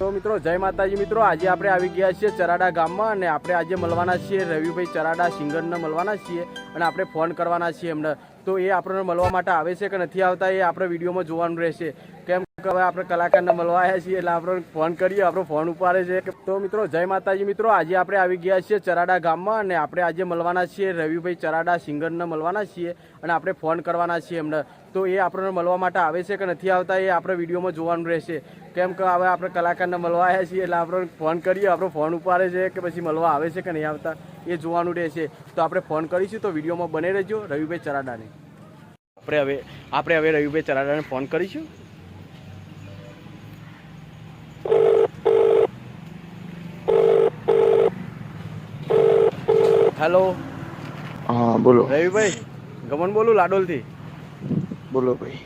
મિત્રો, જય માતાજી મિત્રો. આજે આપણે આવી ગયા છીએ ચરાડા ગામમાં અને આપણે આજે મળવાના છીએ રવિભાઈ ચરાડા સિંગરને મળવાના છીએ અને આપણે ફોન કરવાના છીએ એમને. તો એ આપણને મળવા માટે આવે છે કે નથી આવતા એ આપણે વિડીયોમાં જોવાનું રહેશે. કેમ હવે આપણે કલાકારને મળવા આવ્યા છીએ એટલે આપણે ફોન કરીએ, આપણો ફોન ઉપાડે છે તો મિત્રો, જય માતાજી મિત્રો, આજે આપણે આવી ગયા છીએ ચરાડા ગામમાં અને આપણે આજે મળવાના છીએ, રવિભાઈ ચરાડા સિંગરને મળવાના છીએ અને આપણે ફોન કરવાના છીએ એમને. તો એ આપણને મળવા માટે આવે છે કે નથી આવતા એ આપણે વિડીયોમાં જોવાનું રહેશે. કેમ કે હવે આપણે કલાકારને મળવા આવ્યા છીએ એટલે આપણે ફોન કરીએ, આપણો ફોન ઉપાડે છે કે પછી મળવા આવે છે કે નહીં આવતા એ જોવાનું રહેશે. તો આપણે ફોન કરીશું તો વિડીયોમાં બને રહેજો રવિભાઈ ચરાડાને. આપણે હવે આપણે હવે રવિભાઈ ચરાડાને ફોન કરીશું. હેલો હા બોલો. રવિભાઈ ગમન બોલું લાડોલથી? બોલો ભાઈ.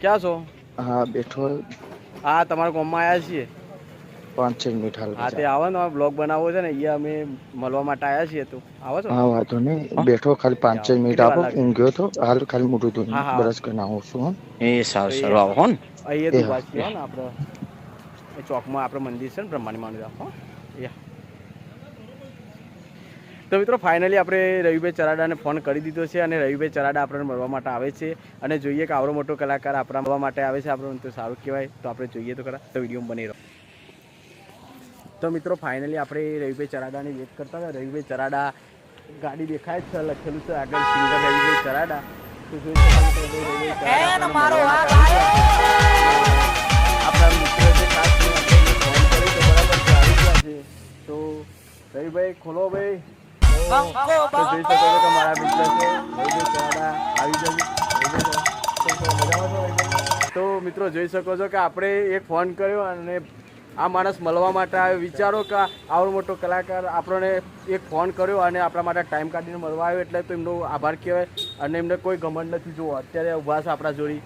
ક્યાં છો? હા બેઠો. હા તમારા ગામમાં આવ્યા છીએ. પાંચ છ મિનિટ હાલ હા તે આવો ને બ્લોગ બનાવવો છે ને અહીંયા અમે મળવા માટે આવ્યા છીએ તો. આવો છો? હા વાંધો નહીં. બેઠો ખાલી પાંચ છ મિનિટ આપો. ઊંઘ્યો તો હાલ ખાલી મોટું હા. બ્રશ કરીને આવું છું એ સારું સારું. આવો હો ને. અહીંયા તો વાત છે હો ને આપણે. ચોકમાં આપણે મંદિર છે ને બ્રહ્માની માનું હો. યા તો મિત્રો ફાઇનલી આપણે રવિભાઈ ચરાડાને ફોન કરી દીધો છે અને રવિભાઈ ચરાડા આપણને મળવા માટે આવે છે. અને જોઈએ કે આવડો મોટો કલાકાર આપણા મળવા માટે આવે છે આપણને તો સારું કહેવાય. તો આપણે જોઈએ તો ખરા તો વીડિયો બની રહો તો મિત્રો ફાઇનલી આપણે રવિભાઈ ચરાડાની વેટ કરતા હતા. રવિભાઈ ચરાડા ગાડી દેખાય છે લખેલું છે આગળ સિંગર રવિભાઈ ચરાડા. તો જોઈ. આપણા મિત્ર છે ખાસ કરીને આપણે એને ફોન કર્યો તો બરાબર આવી ગયા છે તો રવિભાઈ ખોલો ભાઈ. જોઈ શકો છો કે મારા મિત્ર છે આવી જશે રવિભાઈ તો મિત્રો જોઈ શકો છો કે આપણે એક ફોન કર્યો અને આ માણસ મળવા માટે આવ્યો. વિચારો કે આવડો મોટો કલાકાર આપણને એક ફોન કર્યો અને આપણા માટે ટાઈમ કાઢીને મળવા આવ્યો, એટલે તો એમનો આભાર કહેવાય અને એમને કોઈ ઘમંડ નથી. જોવો અત્યારે ઊભા છે આપણા જોડી.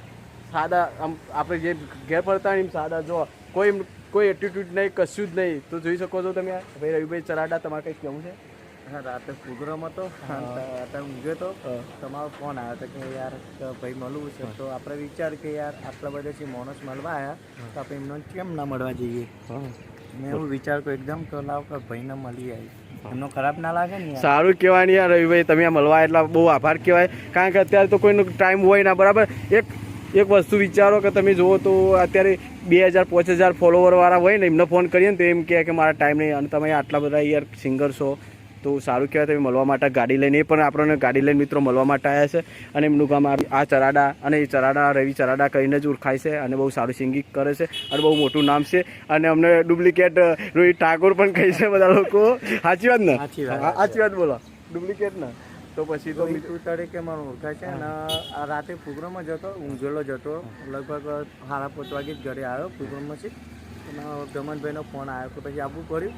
સાદા, આમ આપણે જે ઘેર ફરતા એમ સાદા જો કોઈ કોઈ એટીટ્યુડ નહીં, કશું જ નહીં. તો જોઈ શકો છો તમે ભાઈ રવિભાઈ ચરાડા, તમારે કંઈક કહેવું છે? રાતે પ્રોગ્રામ હતો. ઊંઘ્યો હતો તમારો ફોન આવ્યો હતો કે યાર ભાઈ મળવું છે. તો આપણે વિચાર કે યાર આટલા બધાથી માણસ મળવા આવ્યા તો આપણે એમને કેમ ના મળવા જઈએ? મેં એવું વિચાર કર્યો એકદમ તો લાવ કે ભાઈને મળી આવી એમનો ખરાબ ના લાગે ને સારું કહેવાય ને યાર રવિભાઈ તમે આ મળવા એટલા બહુ આભાર કહેવાય. કારણ કે અત્યારે તો કોઈનો ટાઈમ હોય ના બરાબર? એક એક વસ્તુ વિચારો કે તમે જુઓ તો અત્યારે બે હજાર પાંચ હજાર ફોલોવર વાળા હોય ને એમને ફોન કરીએ ને તો એમ કહે કે મારા ટાઈમ નહીં અને તમે આટલા બધા યાર સિંગર છો. તો સારું કહેવાય તમે મળવા માટે ગાડી લઈને એ પણ આપણને ગાડી લઈને મિત્રો મળવા માટે આવ્યા છે. અને એમનું ગામ આ ચરાડા અને એ ચરાડા રવિ ચરાડા કરીને જ ઓળખાય છે અને બહુ સારું સિંગિંગ કરે છે અને બહુ મોટું નામ છે. અને અમને ડુપ્લિકેટ રોહિત ઠાકોર પણ કહે છે બધા લોકો. સાચી વાત ને? સાચી વાત. બોલો. ડુપ્લિકેટ ને? તો પછી તો મિત્ર તરીકે મને ઓળખાય છે અને આ રાતે પ્રોગ્રામમાં જતો ઊંઘેલો જતો લગભગ સાડા પાંચ વાગે જ ઘરે આવ્યો પ્રોગ્રામમાંથી ગમનભાઈનો ફોન આવ્યો તો પછી આવવું પડ્યું.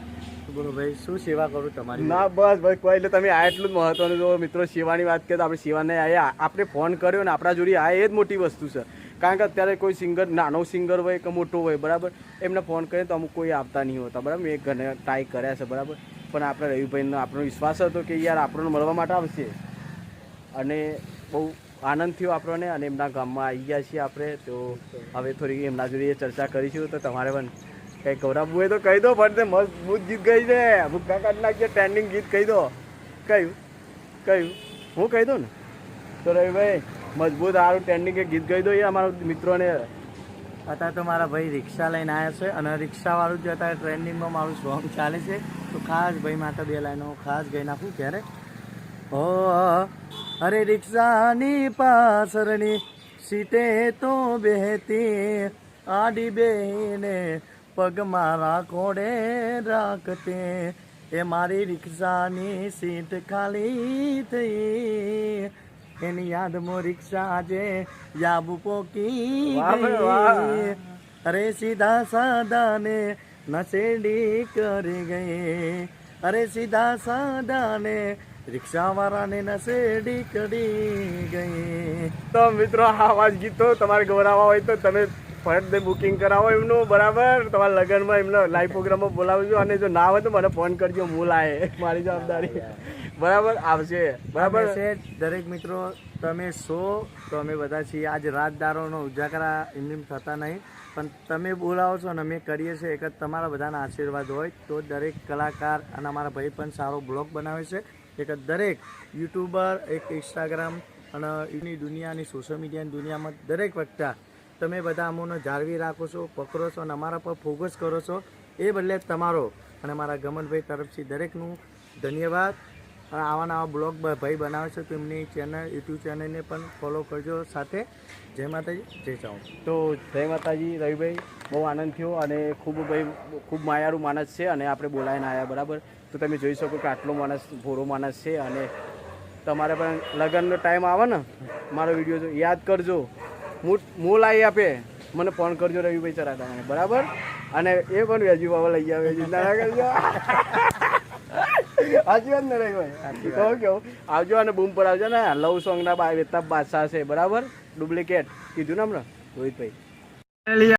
બોલો ભાઈ શું સેવા કરું તમારી ના બસ ભાઈ કોઈ એટલે તમે આ એટલું જ મહત્વનું જો મિત્રો સેવાની વાત કરીએ તો આપણે સેવાને આવ્યા આપણે ફોન કર્યો ને આપણા જોડે આ એ જ મોટી વસ્તુ છે. કારણ કે અત્યારે કોઈ સિંગર નાનો સિંગર હોય કે મોટો હોય બરાબર? એમને ફોન કરીએ તો અમુક કોઈ આવતા નહીં હોતા બરાબર? મેં ઘણા ટ્રાય કર્યા છે બરાબર? પણ આપણે રવિભાઈનો આપણો વિશ્વાસ હતો કે યાર આપણને મળવા માટે આવશે. અને બહુ આનંદ થયો આપણને અને એમના ગામમાં આવી ગયા છીએ આપણે. તો હવે થોડી એમના જોડે ચર્ચા કરીશું. તો તમારે પણ કંઈ ગૌરાબુએ તો કહી દો, પણ તે મજબૂત ગીત ગઈ છે. ભૂકા કાઢના જે ટ્રેન્ડિંગ ગીત કહી દો. કયું કયું હું કહી દઉં ને? તો રવિભાઈ, મજબૂત સારું ટ્રેન્ડિંગ ગીત ગઈ દો એ અમારા મિત્રોને. અત્યારે તો મારા ભાઈ રિક્ષા લઈને આવ્યા છે અને રિક્ષાવાળું જે અત્યારે ટ્રેન્ડિંગમાં મારું સોંગ ચાલે છે, તો ખાસ ભાઈ માટે બે લાઈનો ખાસ ગઈ નાખું ક્યારે ઓ અરે રિક્ષાની પાસરની સીટે તો બેહતી આડી બેને પગ મારા કોડે રાખતે. એ મારી રિક્ષાની સીટ ખાલી થઈ. એની યાદમાં રિક્ષા આજે યાબુ પોકી. અરે સીધા સાદા ને નશેડી કરી ગઈ. અરે સીધા સાદા ને નસેડી કડી ગઈ તો મિત્રો આ અવાજ ગીતો તમારે ગૌરાવા હોય તો તમે ફરજ ડે બુકિંગ કરાવો એમનું બરાબર? તમારા લગ્નમાં એમનો લાઈવ પ્રોગ્રામમાં બોલાવજો અને જો ના હોય તો મને ફોન કરજો હું લાય. મારી જવાબદારી. બરાબર? આવશે. બરાબર? છે દરેક મિત્રો તમે સો તો અમે બધા છીએ. આજ રાજદારોનો ઉજાગરા એમની થતા નહીં પણ તમે બોલાવો છો અને અમે કરીએ છીએ. એક જ તમારા બધાના આશીર્વાદ હોય તો દરેક કલાકાર અને અમારા ભાઈ પણ સારો બ્લોગ બનાવે છે. એક દરેક યુટ્યુબર, એક ઇન્સ્ટાગ્રામ અને એની દુનિયાની સોશિયલ મીડિયાની દુનિયામાં દરેક વખતે તમે બધા અમોને જાળવી રાખો છો, પકડો છો અને અમારા પર ફોકસ કરો છો. એ બદલે તમારો અને મારા ગમનભાઈ તરફથી દરેકનું ધન્યવાદ. અને આવા નવા બ્લોગ ભાઈ બનાવે છે, તો એમની ચેનલ, યુટ્યુબ ચેનલને પણ ફોલો કરજો સાથે. જય માતાજી, જય ચાઉ તો જય માતાજી, રવિભાઈ, બહુ આનંદ થયો અને ખૂબ, ભાઈ, ખૂબ માયારું માણસ છે અને આપણે બોલાવીને આવ્યા બરાબર? તો તમે જોઈ શકો કે આટલો માણસ ભોરો માણસ છે અને તમારે પણ લગ્નનો ટાઈમ આવે ને મારો વીડિયો યાદ કરજો. હું હું લાવી આપે. મને ફોન કરજો રવિભાઈ ચરા મને બરાબર? અને એ પણ વેજી બાબા લઈ આવે સાચી વાત ને રવિભાઈ? કેવું આવજો અને બૂમ પર આવજો ને. લવ સોંગના બા વેતા બાદશાહ છે બરાબર? ડુપ્લિકેટ. કીધું ને હમણાં? રોહિતભાઈ.